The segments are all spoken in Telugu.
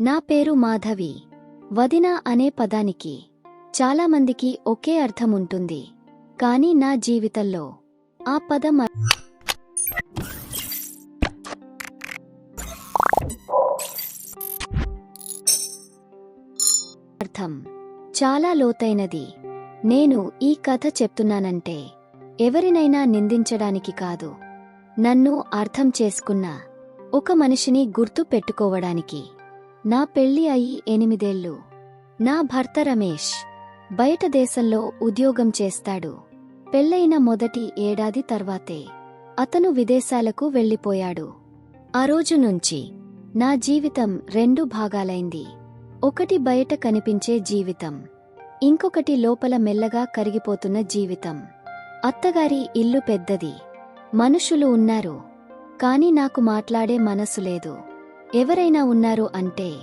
నా పేరు మాధవి. వదిన అనే పదానికి చాలామందికి ఒకే అర్థం ఉంటుంది కానీ నా జీవితంలో ఆ పదం అర్థం. చాలా లోతైనది. నేను ఈ కథ చెప్తున్నానంటే ఎవరినైనా నిందించడానికి కాదు. నన్ను అర్థం చేసుకున్న ఒక మనిషిని గుర్తు పెట్టుకోవడానికి. నా పెళ్ళి అయి ఎనిమిదేళ్ళు. నా భర్త రమేష్ బయట దేశంలో ఉద్యోగం చేస్తాడు. పెళ్ళైన మొదటి ఏడాది తర్వాతే అతను విదేశాలకు వెళ్ళిపోయాడు. ఆ రోజు నుంచి నా జీవితం రెండు భాగాలైంది. ఒకటి బయట కనిపించే జీవితం. ఇంకొకటి లోపల మెల్లగా కరిగిపోతున్న జీవితం. అత్తగారి ఇల్లు పెద్దది. మనుషులు ఉన్నారు. కాని నాకు మాట్లాడే మనసు లేదు. ఎవరైనా ఉన్నారు అంటే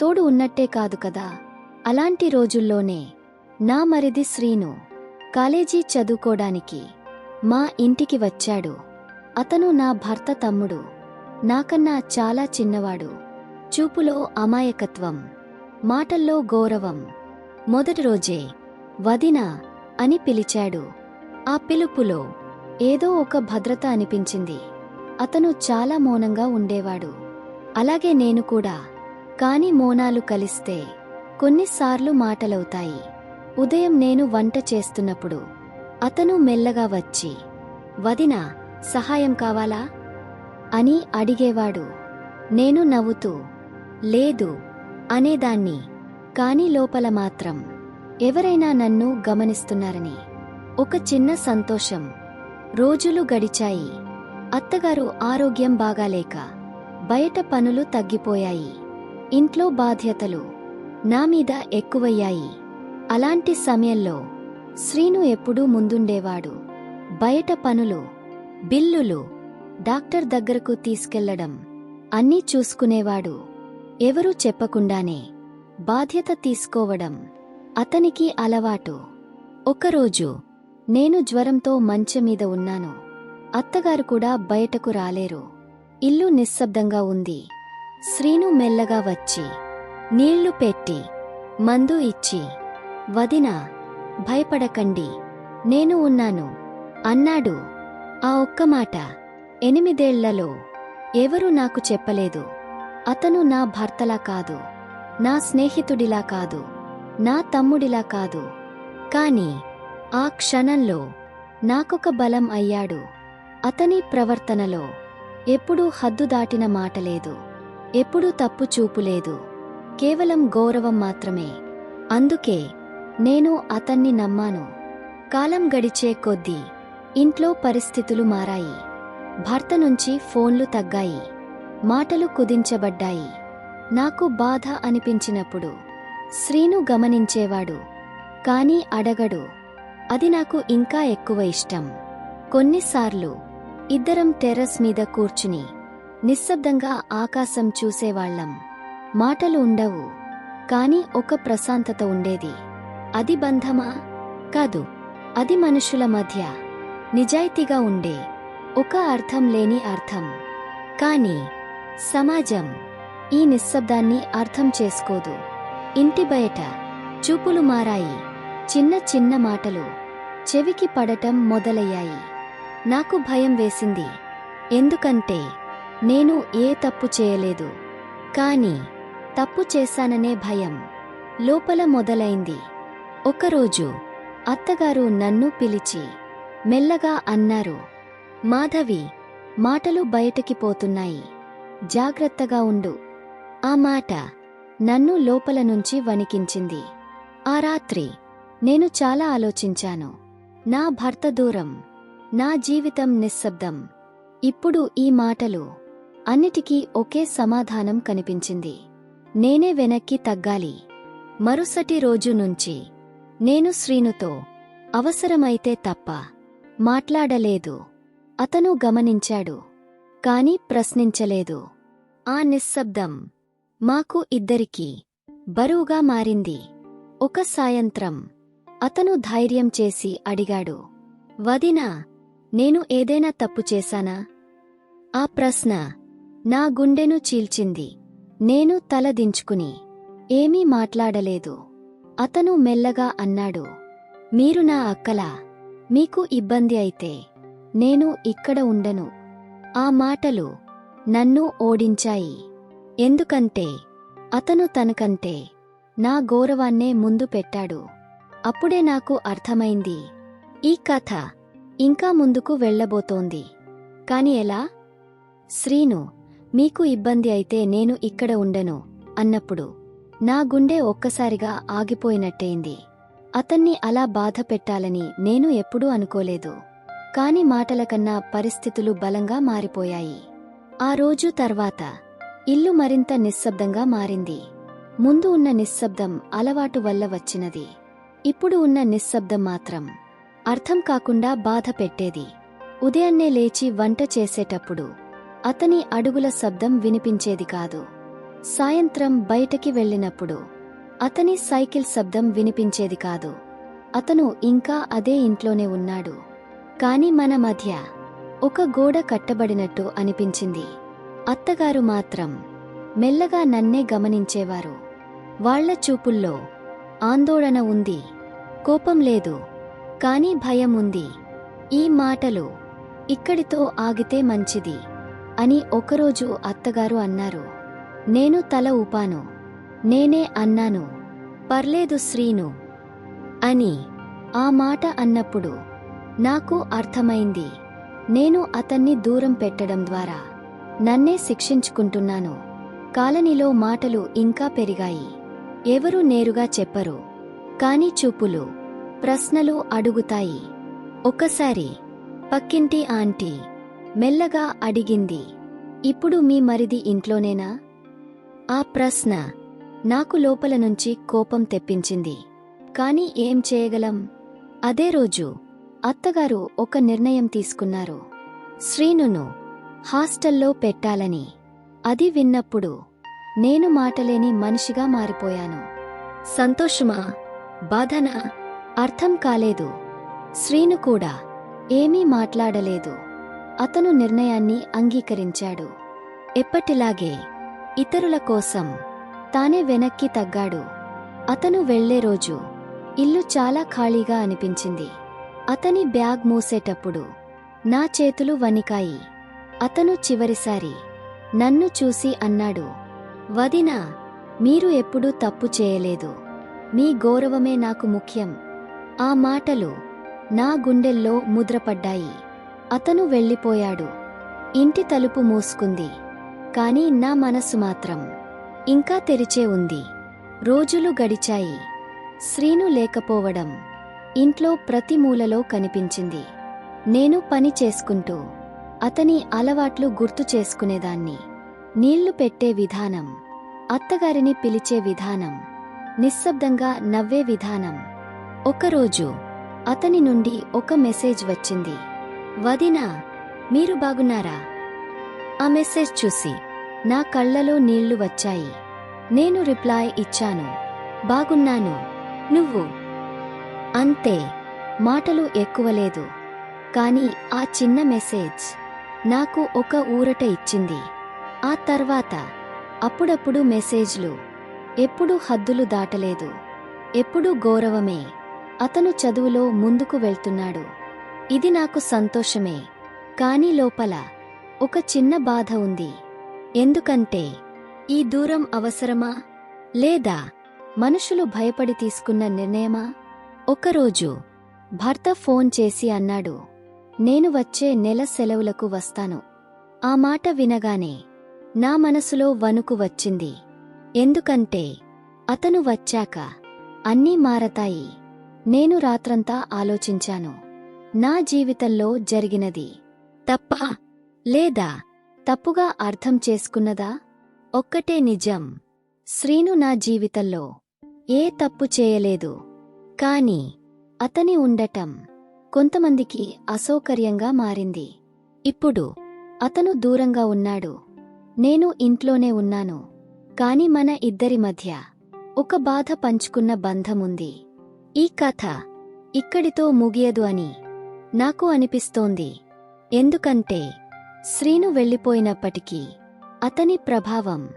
తోడు ఉన్నట్టే కాదు కదా. అలాంటి రోజుల్లోనే నా మరిది శ్రీను కాలేజీ చదువుకోడానికి మా ఇంటికి వచ్చాడు. అతను నా భర్త తమ్ముడు. నాకన్నా చాలా చిన్నవాడు. చూపులో అమాయకత్వం మాటల్లో గౌరవం. మొదటి రోజే వదిన అని పిలిచాడు. ఆ పిలుపులో ఏదో ఒక భద్రత అనిపించింది. అతను చాలా మౌనంగా ఉండేవాడు. అలాగే నేను కూడా. కాని మోనాలు కలిస్తే కొన్నిసార్లు మాటలవుతాయి. ఉదయం నేను వంట చేస్తున్నప్పుడు అతను మెల్లగా వచ్చి వదిన సహాయం కావాలా? అని అడిగేవాడు. నేను నవ్వుతూ లేదు అనేదాన్ని. కాని లోపల మాత్రం ఎవరైనా నన్ను గమనిస్తున్నారని ఒక చిన్న సంతోషం. రోజులు గడిచాయి. అత్తగారు ఆరోగ్యం బాగాలేక బయట పనులు తగ్గిపోయాయి. ఇంట్లో బాధ్యతలు నా మీద ఎక్కువయ్యాయి. అలాంటి సమయంలో శ్రీను ఎప్పుడూ ముందుండేవాడు. బయట పనులు బిల్లులు డాక్టర్ దగ్గరకు తీసుకెళ్ళడం అన్నీ చూసుకునేవాడు. ఎవరూ చెప్పకుండానే బాధ్యత తీసుకోవడం అతనికి అలవాటు. ఒకరోజు నేను జ్వరంతో మంచమీద ఉన్నాను. అత్తగారు కూడా బయటకు రాలేరు. ఇల్లు నిశ్శబ్దంగా ఉంది. శ్రీను మెల్లగా వచ్చి నీళ్ళు పెట్టి మందు ఇచ్చి వదినా భయపడకండి నేను ఉన్నాను. అన్నాడు. ఆ ఒక్క మాట ఎనిమిదేళ్ళలో ఎవరూ నాకు చెప్పలేదు. అతను నా భర్తలా కాదు నా స్నేహితుడిలా కాదు నా తమ్ముడిలా కాదు. కాని ఆ క్షణంలో నాకొక బలం అయ్యాడు. అతని ప్రవర్తనలో ఎప్పుడూ హద్దు దాటిన మాటలేదు ఎప్పుడూ తప్పు చూపులేదు కేవలం గౌరవం మాత్రమే. అందుకే నేను అతన్ని నమ్మాను. కాలం గడిచే కొద్దీ ఇంట్లో పరిస్థితులు మారాయి. భర్త నుంచి ఫోన్లు తగ్గాయి. మాటలు కుదించబడ్డాయి. నాకు బాధ అనిపించినప్పుడు శ్రీను గమనించేవాడు. కాని అడగడు. అది నాకు ఇంకా ఎక్కువ ఇష్టం. కొన్నిసార్లు ఇద్దరం టెర్రస్ మీద కూర్చుని నిశ్శబ్దంగా ఆకాశం చూసేవాళ్ళం మాటలు ఉండవు కాని ఒక ప్రశాంతత ఉండేది. అది బంధమా? కాదు అది మనుషుల మధ్య నిజాయితీగా ఉండే ఒక అర్థం లేని అర్థం. కాని సమాజం ఈ నిశ్శబ్దాన్ని అర్థం చేసుకోదు. ఇంటి బయట చూపులు మారాయి చిన్న చిన్న మాటలు చెవికి పడటం మొదలయ్యాయి. నాకు భయం వేసింది. ఎందుకంటే నేను ఏ తప్పు చేయలేదు. కాని తప్పు చేశాననే భయం లోపల మొదలైంది. ఒకరోజు అత్తగారు నన్ను పిలిచి మెల్లగా అన్నారు మాధవి మాటలు బయటికి పోతున్నాయి. జాగ్రత్తగా ఉండు. ఆ మాట నన్ను లోపల నుంచి వణికించింది. ఆ రాత్రి నేను చాలా ఆలోచించాను. నా భర్త దూరం నా జీవితం నిశ్శబ్దం. ఇప్పుడు ఈ మాటలు అన్నిటికీ ఒకే సమాధానం కనిపించింది. నేనే వెనక్కి తగ్గాలి. మరుసటి రోజు నుంచి నేను శ్రీనుతో అవసరమైతే తప్ప మాట్లాడలేదు. అతను గమనించాడు కాని ప్రశ్నించలేదు. ఆ నిశ్శబ్దం మాకు ఇద్దరికీ బరువుగా మారింది. ఒక సాయంత్రం అతను ధైర్యం చేసి అడిగాడు వదినా నేను ఏదైనా తప్పు చేశానా? ఆ ప్రశ్న నా గుండెను చీల్చింది. నేను తల దించుకుని ఏమీ మాట్లాడలేదు. అతను మెల్లగా అన్నాడు మీరు నా అక్కలా? మీకు ఇబ్బంది అయితే నేను ఇక్కడ ఉండను. ఆ మాటలు నన్ను ఓడించాయి. ఎందుకంటే అతను తనకంటే నా గౌరవాన్నే ముందు పెట్టాడు. అప్పుడే నాకు అర్థమైంది. ఈ కథ ఇంకా ముందుకు వెళ్ళబోతోంది. కాని ఎలా? శ్రీను మీకు ఇబ్బంది అయితే నేను ఇక్కడ ఉండను అన్నప్పుడు నా గుండె ఒక్కసారిగా ఆగిపోయినట్టయింది. అతన్ని అలా బాధ పెట్టాలని నేను ఎప్పుడూ అనుకోలేదు. కాని మాటల కన్నా పరిస్థితులు బలంగా మారిపోయాయి. ఆ రోజు తర్వాత ఇల్లు మరింత నిశ్శబ్దంగా మారింది. ముందు ఉన్న నిశ్శబ్దం అలవాటు వల్ల వచ్చినది. ఇప్పుడు ఉన్న నిశ్శబ్దం మాత్రం అర్థం కాకుండా బాధ పెట్టేది. ఉదయాన్నే లేచి వంట చేసేటప్పుడు అతని అడుగుల శబ్దం వినిపించేది కాదు. సాయంత్రం బయటకి వెళ్ళినప్పుడు అతని సైకిల్ శబ్దం వినిపించేది కాదు. అతను ఇంకా అదే ఇంట్లోనే ఉన్నాడు. కాని మన మధ్య ఒక గోడ కట్టబడినట్టు అనిపించింది. అత్తగారు మాత్రం మెల్లగా నన్నే గమనించేవారు. వాళ్ళ చూపుల్లో ఆందోళన ఉంది. కోపం లేదు. కానీ భయం ఉంది ఈ మాటలు ఇక్కడితో ఆగితే మంచిది అని ఒకరోజు అత్తగారు అన్నారు. నేను తల ఊపాను. నేనే అన్నాను పర్లేదు శ్రీను అని ఆ మాట అన్నప్పుడు నాకు అర్థమైంది. నేను అతన్ని దూరం పెట్టడం ద్వారా నన్నే శిక్షించుకుంటున్నాను. కాలనీలో మాటలు ఇంకా పెరిగాయి. ఎవరూ నేరుగా చెప్పరు. కాని చూపులు ప్రశ్నలు అడుగుతాయి. ఒకసారి పక్కింటి ఆంటీ మెల్లగా అడిగింది ఇప్పుడు మీ మరిది ఇంట్లోనేనా? ఆ ప్రశ్న నాకు లోపల నుంచి కోపం తెప్పించింది. కాని ఏం చేయగలం? అదే రోజు అత్తగారు ఒక నిర్ణయం తీసుకున్నారు. శ్రీనును హాస్టల్లో పెట్టాలని. అది విన్నప్పుడు నేను మాటలేని మనిషిగా మారిపోయాను. సంతోషమా? బాధనా? అర్థం కాలేదు. శ్రీను కూడా ఏమీ మాట్లాడలేదు. అతను నిర్ణయాన్ని అంగీకరించాడు. ఎప్పటిలాగే ఇతరుల కోసం తానే వెనక్కి తగ్గాడు. అతను వెళ్ళే రోజు ఇల్లు చాలా ఖాళీగా అనిపించింది. అతని బ్యాగ్ మూసేటప్పుడు నా చేతులు వణికాయి. అతను చివరిసారి నన్ను చూసి అన్నాడు వదినా మీరు ఎప్పుడూ తప్పు చేయలేదు. మీ గౌరవమే నాకు ముఖ్యం. ఆ మాటలు నా గుండెల్లో ముద్రపడ్డాయి. అతను వెళ్ళిపోయాడు. ఇంటి తలుపు మూసుకుంది. కాని నా మనస్సు మాత్రం ఇంకా తెరిచే ఉంది. రోజులు గడిచాయి. శ్రీను లేకపోవడం ఇంట్లో ప్రతి మూలలో కనిపించింది. నేను పని చేసుకుంటూ అతని అలవాట్లు గుర్తు చేసుకునేదాన్ని. నీళ్ళు పెట్టే విధానం అత్తగారిని పిలిచే విధానం నిశ్శబ్దంగా నవ్వే విధానం. ఒకరోజు అతని నుండి ఒక మెసేజ్ వచ్చింది. వదినా మీరు బాగున్నారా? ఆ మెసేజ్ చూసి నా కళ్ళలో నీళ్ళు వచ్చాయి. నేను రిప్లై ఇచ్చాను. బాగున్నాను. నువ్వు? అంతే. మాటలు ఎక్కువలేదు. కాని ఆ చిన్న మెసేజ్ నాకు ఒక ఊరట ఇచ్చింది. ఆ తర్వాత అప్పుడప్పుడు మెసేజ్లు ఎప్పుడూ హద్దులు దాటలేదు. ఎప్పుడూ గౌరవమే. అతను చదువులో ముందుకు వెళ్తున్నాడు. ఇది నాకు సంతోషమే. కాని లోపల ఒక చిన్న బాధ ఉంది. ఎందుకంటే ఈ దూరం అవసరమా? లేదా మనుషులు భయపడి తీసుకున్న నిర్ణయమా? ఒకరోజు భర్త ఫోన్ చేసి అన్నాడు నేను వచ్చే నెల సెలవులకు వస్తాను. ఆ మాట వినగానే నా మనసులో వణుకు వచ్చింది. ఎందుకంటే అతను వచ్చాక అన్నీ మారతాయి. నేను రాత్రంతా ఆలోచించాను. నా జీవితంలో జరిగినది తప్ప లేదా తప్పుగా అర్థం చేసుకున్నదా? ఒక్కటే నిజం. శ్రీను నా జీవితంలో ఏ తప్పు చేయలేదు. కాని అతని ఉండటం కొంతమందికి అసౌకర్యంగా మారింది. ఇప్పుడు అతను దూరంగా ఉన్నాడు. నేను ఇంట్లోనే ఉన్నాను. కాని మన ఇద్దరి మధ్య ఒక బాధ పంచుకున్న బంధముంది. ఈ కథ ఇక్కడితో ముగియదు అని నాకు అనిపిస్తోంది. ఎందుకంటే శ్రీను వెళ్ళిపోయినప్పటికీ అతని ప్రభావం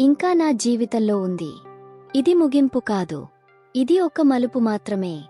ఇంకా నా జీవితంలో ఉంది. ఇది ముగింపు కాదు. ఇది ఒక మలుపు మాత్రమే.